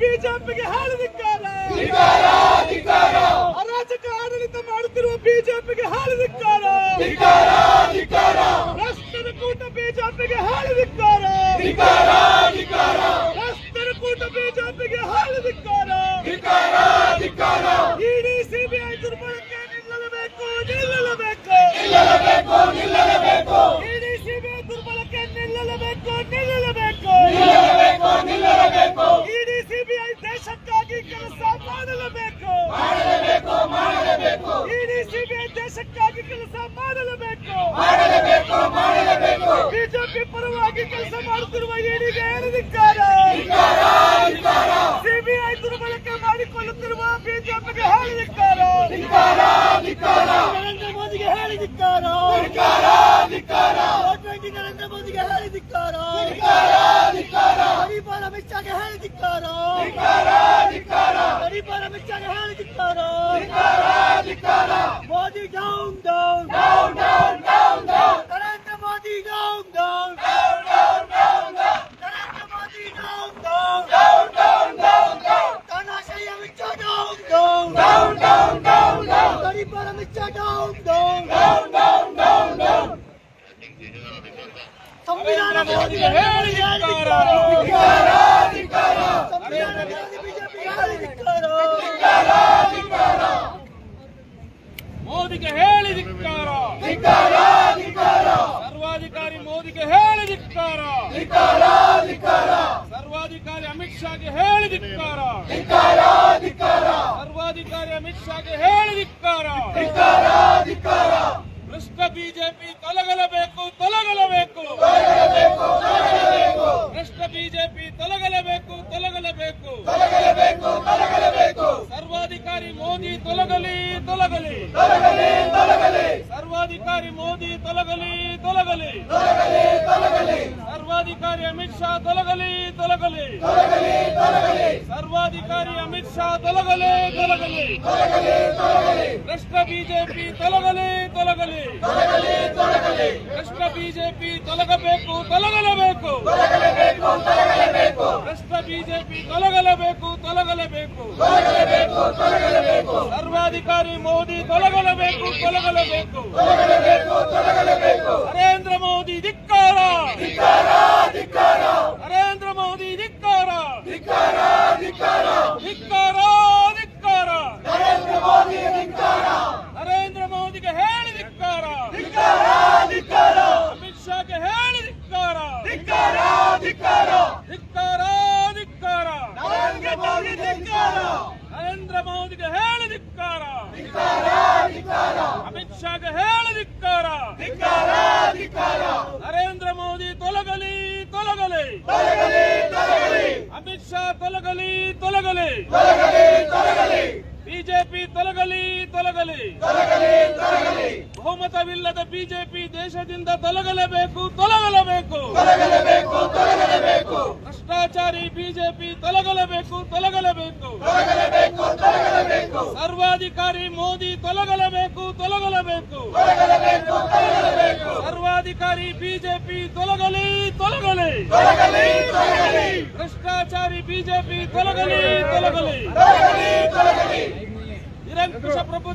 ಬಿಜೆಪಿಗೆ ಹಾಳದಿಕ್ಕಾರ ಅರಾಜಕ ಆಡಳಿತ ಮಾಡುತ್ತಿರುವ ಬಿಜೆಪಿಗೆ ಹಾಳದಿಕ್ಕಾರ ಭ್ರಷ್ಟರ ಕೂಟ ಬಿಜೆಪಿಗೆ ಹಾಳದಿಕ್ಕಾರ ಭ್ರಷ್ಟರ ಕೂಟ ಬಿಜೆಪಿಗೆ ಹಾಳದಿಕ್ಕಾರ ಇಡೀ ಸಿಬಿಐ ದುರ್ಬಳಕೆ ನಿಲ್ಲಲೇಬೇಕು ನಿಲ್ಲಲೇಬೇಕು ಇಡೀ ಸಿಬಿಐ ದುರ್ಬಳಕೆ ನಿಲ್ಲಲೇಬೇಕು ನಿಲ್ಲಲೇಬೇಕು ಇಡೀ ಸಿಬಿಐ ದೇಶಕ್ಕಾಗಿ ಕೆಲಸ ಮಾಡಲೇಬೇಕು ಇಡೀ ಸಿಬಿಐ ದೇಶಕ್ಕಾಗಿ ಕೆಲಸ ಮಾಡಲೇಬೇಕು. ಬಿಜೆಪಿ ಪರವಾಗಿ ಕೆಲಸ ಮಾಡುತ್ತಿರುವ ಇಡಿಗೆ ಏರದಿಕ್ಕಾರ ಸಿಬಿಐ ದುರ್ಬಳಕೆ ಮಾಡಿಕೊಳ್ಳುತ್ತಿರುವ ಬಿಜೆಪಿಗೆ ಹೇಳಿದಿಕ್ಕಾರ ನರೇಂದ್ರ ಮೋದಿಗೆ ಹೇಳಿದಿಕ್ಕಾರ ನರೇಂದ್ರ ಮೋದಿಗೆ ಹೇಳಿದಿಕ್ಕಾರ Amit ಶಾಗೆ ಹೇಳಿದಿಕ್ಕಾರ ಹರಿಪಾಲ ಮಿಚ್ಚಾಗೆ ಹೇಳಿದಿಕ್ಕಾರ Modi down down Narendra Modi down down Narendra Modi down down ತಾನಾಶಯ ಮಿಚ್ಚ down down ಹರಿಪಾಲ ಮಿಚ್ಚ down down ಸಂವಿಧಾನ ಮೋದಿಗೆ ಹೇಳಿದಿಕ್ಕಾರ ಸಂವಿಧಾನ ವಿರೋಧಿ ಬಿಜೆಪಿಗೆ ಹೇಳಿದಿಕ್ಕಾರ ಮೋದಿಗೆ ಹೇಳಿದಿಕ್ಕಾರ ಸರ್ವಾಧಿಕಾರಿ ಮೋದಿಗೆ ಹೇಳಿದಿಕ್ಕಾರ ಸರ್ವಾಧಿಕಾರಿ ಅಮಿತ್ ಶಾಗೆ ಹೇಳಿದಿಕ್ಕಾರ ಸರ್ವಾಧಿಕಾರಿ ಅಮಿತ್ ಶಾಗೆ ಹೇಳಿದಿಕ್ಕಾರ ಭ್ರಷ್ಟ ಬಿಜೆಪಿ ತೊಲಗಲೇಬೇಕು ತೊಲಗಲೇಬೇಕು ಭ್ರಷ್ಟ ಬಿಜೆಪಿ ತೊಲಗಲೇಬೇಕು ತೊಲಗಲೇಬೇಕು ಸರ್ವಾಧಿಕಾರಿ ಮೋದಿ ತೊಲಗಲಿ ತೊಲಗಲಿ ಸರ್ವಾಧಿಕಾರಿ ಮೋದಿ ತೊಲಗಲಿ ತೊಲಗಲಿ. ಸರ್ವಾಧಿಕಾರಿ ಅಮಿತ್ ಶಾ ತೊಲಗಲಿ ತೊಲಗಲಿ. ಸರ್ವಾಧಿಕಾರಿ ಅಮಿತ್ ಶಾ ತೊಲಗಲಿ ತೊಲಗಲಿ. ಭ್ರಷ್ಟ ಬಿಜೆಪಿ ತೊಲಗಲಿ ತೊಲಗಲಿ. ಭ್ರಷ್ಟ ಬಿಜೆಪಿ ತೊಲಗಬೇಕು, ತೊಲಗಲೇಬೇಕು. ಭ್ರಷ್ಟ ಬಿಜೆಪಿ ತೊಲಗಲೇಬೇಕು ತೊಲಗಲೇಬೇಕು. ಸರ್ವಾಧಿಕಾರಿ ಮೋದಿ ತೊಲಗಲಬೇಕು ತೊಲಗಲಬೇಕು. ನರೇಂದ್ರ ಮೋದಿ ಧಿಕ್ಕಾರ. ನರೇಂದ್ರ ಮೋದಿ ಧಿಕ್ಕಾರ. ಧಿಕ್ಕಾರ ಧಿಕ್ಕಾರ. ನರೇಂದ್ರ ಮೋದಿ ಮೋದಿಗೆ ಹೇಳಿ ಧಿಕ್ಕಾರ. ಅಮಿತ್ ಶಾಗೆ ಹೇಳಿ ಧಿಕ್ಕಾರ ಧಿಕ್ಕಾರ ನರೇಂದ್ರ ಮೋದಿಗೆ ಹೇಳಿ ಧಿಕ್ಕಾರ ಅಮಿತ್ ಶಾಗೆ ಹೇಳಿ ಧಿಕ್ಕಾರ. ನರೇಂದ್ರ ಮೋದಿ ತೊಲಗಲಿ ತೊಲಗಲಿ. ಅಮಿತ್ ಶಾ ತೊಲಗಲಿ ತೊಲಗಲಿ. ಬಿಜೆಪಿ ತೊಲಗಲಿ ತೊಲಗಲಿ. ಬಹುಮತವಿಲ್ಲದ ಬಿಜೆಪಿ ದೇಶದಿಂದ ತೊಲಗಲೇಬೇಕು ತೊಲಗಲೇಬೇಕು. ಭ್ರಷ್ಟಾಚಾರಿ ಬಿಜೆಪಿ ತೊಲಗಲಬೇಕು ತೊಲಗಲಬೇಕು. ಸರ್ವಾಧಿಕಾರಿ ಮೋದಿ ತೊಲಗಲಬೇಕು ತೊಲಗಲಬೇಕು. ಸರ್ವಾಧಿಕಾರಿ ಬಿಜೆಪಿ ತೊಲಗಲಿ ತೊಲಗಲಿ. ಭ್ರಷ್ಟಾಚಾರಿ ಬಿಜೆಪಿ ತೊಲಗಲಿ ತೊಲಗಲಿ. ನಿರಂಕುಶ ಪ್ರಭುತ್ವ